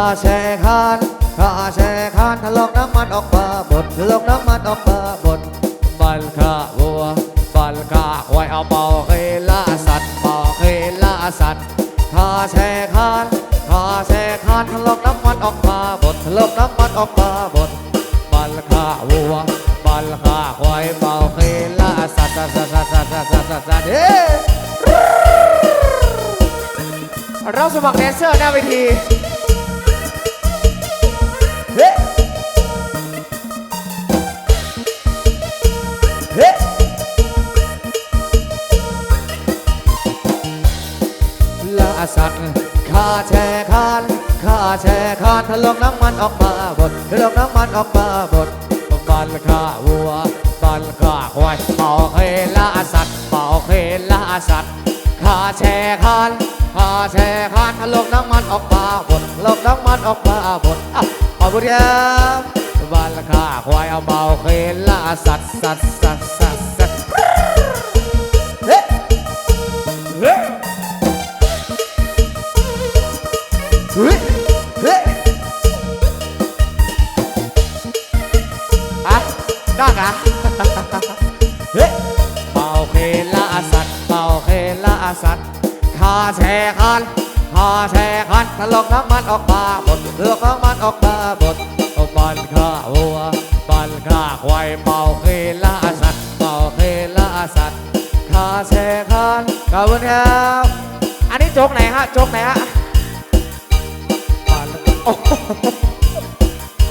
าแช่คานข้าแช่คานถลอกน้ำมันออกมาบดถลอกน้ำมันออกมาบดบัลข้าวัวบัลข้าควายเอาเป่าเคยล่าสัตว์เป่าเคยล่าสัตว์ข้าแช่คานข้าแช่คานถลอกน้ำมันออกมาบดถลอกน้ำมันออกมาบดบัลข้าวัวบัลข้าควายเป่าเคยล่าสัตว์สัตว์สัตว์สัตว์สัตว์สัตว์เฮ้เราสมัครแดนเซอร์หน้าเวที ล่าสัตว์ข้าแช่คานข้าแช่คานทะลกน้ำมันออกมาบดทะลกน้ำมันออกมาบดบันข้าวัวบันข้าควายเป่าเคล่าสัตว์เป่าเคล่าสัตว์ข้าแช่คานข้าแช่คานทะลกน้ำมันออกมาบดทะลกน้ำมันออกมาบดอะขอบคุณครับบันข้าควายเอาเบาเคล่าสัตว์สัตว์สัตว์ อะได้กะเฮ้ยเป่าเคล่าสัตว์เป่าเคล่าสัตว์ข้าแช่คันข้าแช่คันทะลกน้ำมันออกมาบดเลือกน้ำมันออกมาบดเอาบันข้าวัวบันข้าควายเป่าเคล่าสัตว์เป่าเคล่าสัตว์ข้าแช่คันขอบคุณครับอันนี้โจกไหนฮะโจกไหนฮะบันโอ้โห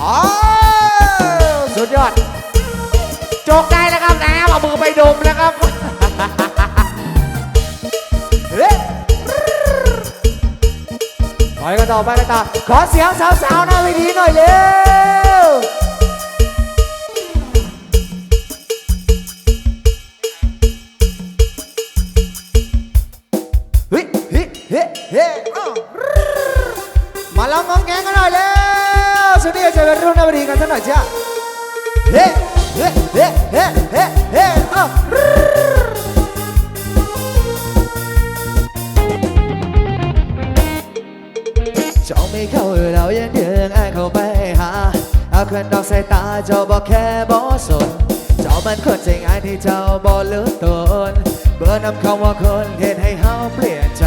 อ๋อสุดยอดโจกได้แล้วครับนะเอามือไปดมแล้วครับไปกันต่อไปกันต่อขอเสียงสาวๆหน้าเวทีหน่อยเร็วเฮ้ยเฮ้ยเฮ้ยเฮ้ยมาลองงองแงงกันหน่อยเร็วสุดที่จะเป็นรุ่นหน้าวดีกันสักหน่อยจ้ะเฮ้ เฮ้เฮ้เฮ้เฮ้เฮ้อ้จ้าไม่เข้าเรายังเดินอ้ายเข้าไปหาเอาคืนดอกสายตาเจ้าบอกแค่บอสนเจ้ามันคนใจง่ายที่เจ้าบ่เลือกตนเบอร์นำคำว่าคนเหตุให้เฮาเปลี่ยนใจ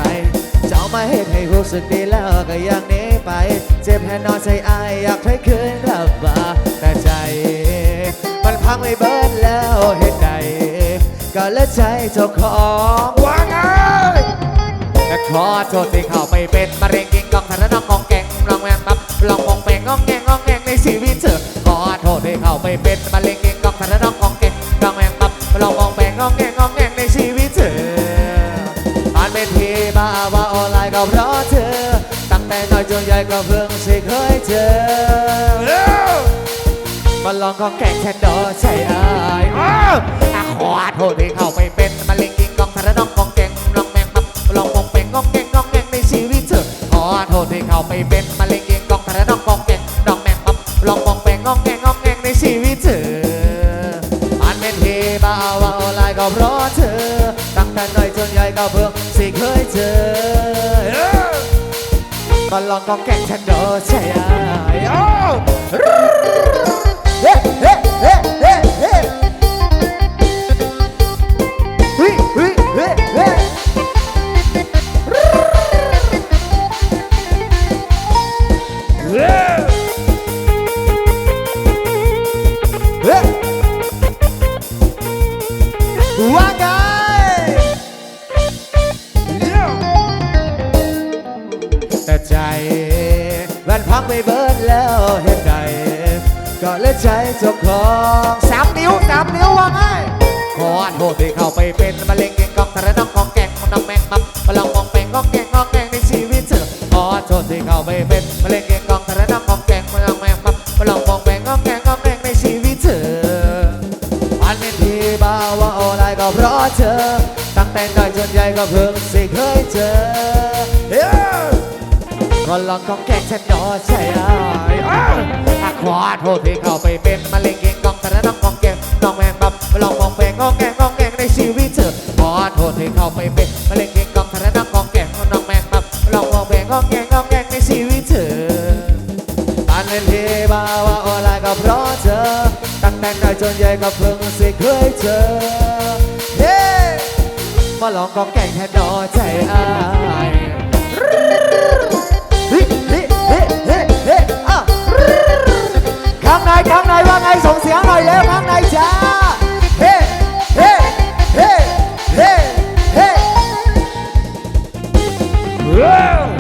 เจ้ามาเหตุให้รู้สึกดีแล้วก็อย่างนี้ไป เจ็บแค่นอนใจอายอยากให้คืนกลับมาแต่ใจ มันพังไม่เบิดแล้วเหตุใดก็เลือกใจเจ้าของว่าไงและขอโทษที่เข้าไปเป็นมะเร็งกินกองทารน้องของแกงลองแวงบับลองมองแปงงองแงงงองแงงในชีวิตเธอขอโทษที่เข้าไปเป็นมะเร็งกินกองทารน้องของแกงลองแวงบับลองมองแปงงองแงงงองแงงในชีวิตเธอผ่านเป็นทีบ้าว่าออนไลน์ก็เพราะเธอตั้งแต่น้อยจนใหญ่ก็เพิ่งสิเคยเจอ มาลองก็แกล้งแค่ดใช่อายอ้าวอะขอโทษที่เข้าไปเป็นมะเร็งกินกองทารน้องของแกงลองแมงมับลองมองเป็นงองแงงงองแงงในชีวิตเธอขอโทษที่เข้าไปเป็นมะเร็งกินกองทารน้องของแกงลองแมงมับลองมองเป็นงองแงงงองแงงในชีวิตเธออันเป็นทีบ้าว่าออนไลน์ก็เพราะเธอตั้งแต่น้อยจนใหญ่ก็เพิ่งสิเคยเจอมาลองก็แกงฉันโดใช่ไหมอ้าว เฮ้เฮ้เฮ้เฮ้เฮ้เฮ้เฮ้เฮ้เฮ้เฮ้เฮ้ว่าไงแต่ใจมันพังไม่เบิดแล้วเห็นใด ก็เลยใจเจ้าของสามนิ้วสามนิ้วว่าไงขอโทษที่เข้าไปเป็นมะเร็งเก่งกองทารน้องของแกงของน้องแมงมับมาลองมองแปงงองแกงงองแกงในชีวิตเธอขอโทษที่เข้าไปเป็นมะเร็งเก่งกองทารน้องของแกงของน้องแมงมับมาลองมองแปงงองแกงงองแกงในชีวิตเธออันเป็นที่บ้าว่าออนไลน์ก็เพราะเธอตั้งแต่น้อยจนใหญ่ก็เพิ่งสิเคยเจอ ก็ลองก็แกงฉันหน่อใช่ไหมอ้าวอะขอโทษที่เข้าไปเป็นมะเร็งเก่งกองแต่ละน้องกองแกงน้องแมงบับลองมองแปงงองแกงงองแกงในชีวิตเธอขอโทษที่เข้าไปเป็นมะเร็งเก่งกองแต่ละน้องกองแกงน้องแมงบับลองมองแปงงองแกงงองแกงในชีวิตเธอมาว่าออนไลน์ก็เพราะเธอตั้งแต่น้อยจนใหญ่ก็เพิ่งสิเคยเจอเฮ้มาลองกองแก่งแค่นอใจอาย น่อยเร็วข้างในจ้าเฮ้เฮ้เฮ้เฮ้เฮ้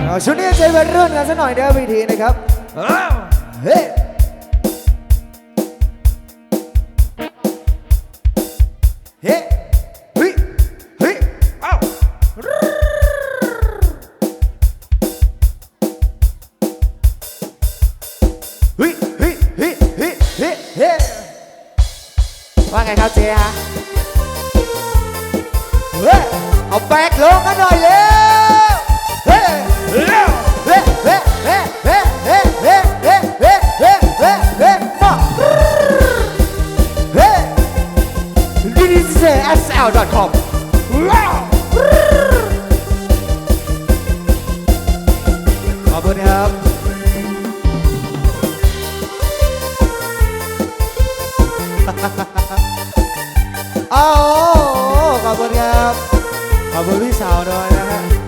เอาชุดนี้ใจเป็นเรื่องกันสักหน่อยเด้อพิธีนะครับเฮ้ ว่าไงครับเจ๊ฮะเฮ้ยเอาแบกลงกันหน่อยเร็วเฮ้ยเร็วเฮ้เฮ้เฮ้เฮ้เฮ้เฮ้เฮ้เฮ้เฮ้เฮ้เฮ้มาเฮ้ย This is SL.com ขอบคุณครับ ขอบคุณครับ ขอบคุณพี่สาวด้วยนะฮะ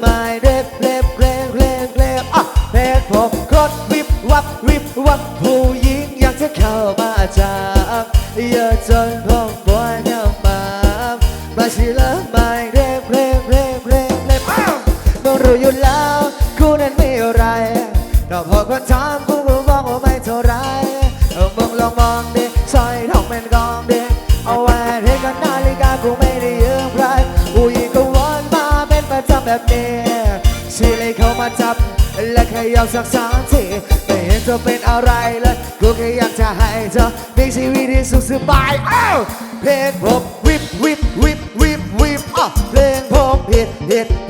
ไม่เด็บเล็บเล็บเล็บเล็บอะเพจผมกดวิบวับวิบวับผู้หญิงอยากจะเข้ามาจับเยอะจนผมปวดเข้ามามาเชื่อแล้วไม่เด็บเล็บเล็บเล็บเล็บอ้าวต้องรู้อยู่แล้วกูนั้นไม่อะไรแต่พอคนถามกูก็บอกว่าไม่เท่าไรเอามึงลองมองดิสร้อยทองเป็นกองดิ แบบนี้ชีเลยเข้ามาจับ และขยับสักสามทีไม่เห็นเธอเป็นอะไรเลยกูแค่อยากจะให้เธอมีชีวิตที่สุขสบายอ้าวเพลงผมวิบวิบวิบวิบวิบอะเพลงผมฮิตฮิตฮิต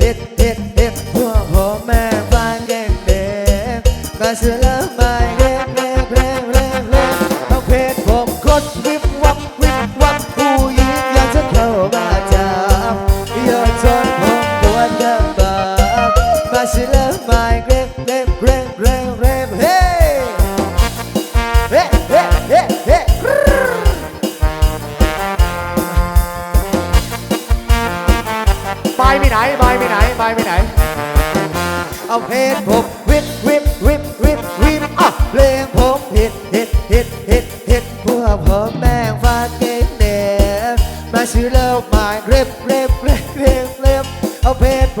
ฮิต เอาเพลงผมวิบวิบวิบวิบวิบอะเพลงผมฮิตฮิตฮิตฮิตฮิตพวกผมแม่งฟาดเก่งเด็มาซื้อเล่มาเร็บเร็บเร็บเร็บเร็บเอาเพลงผม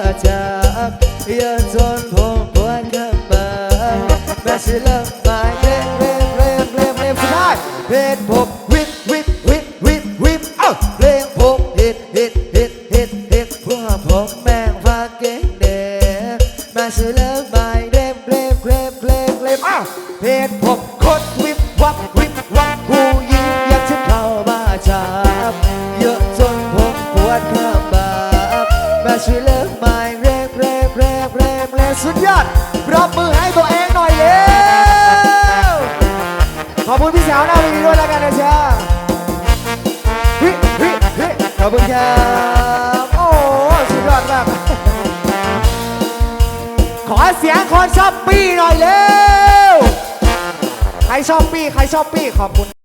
เข้ามาจับอย่าจนผมปวดข้างมาแม่สิเลิกมาเล่นเล่นเล่นเล่นเล่นสุดท้ายเพลงผมวิบวิบวิบวิบวิบเอ้าเพลงผมฮิตฮิตฮิตฮิตฮิตพวกผมแม่งฟังเก่งเด็กมาสิเลิกมาเล่นเล่นเล่นเล่นเล่นเอ้าเพลงผม สาวหน้าวีด้วยแล้วกันนะจ๊ะฮิฮิฮิขอบคุณครับโอ้สุดยอดมาก ขอเสียงคนชอบปี้หน่อยเร็ว ใครชอบปี้ ใครชอบปี้ ขอบคุณ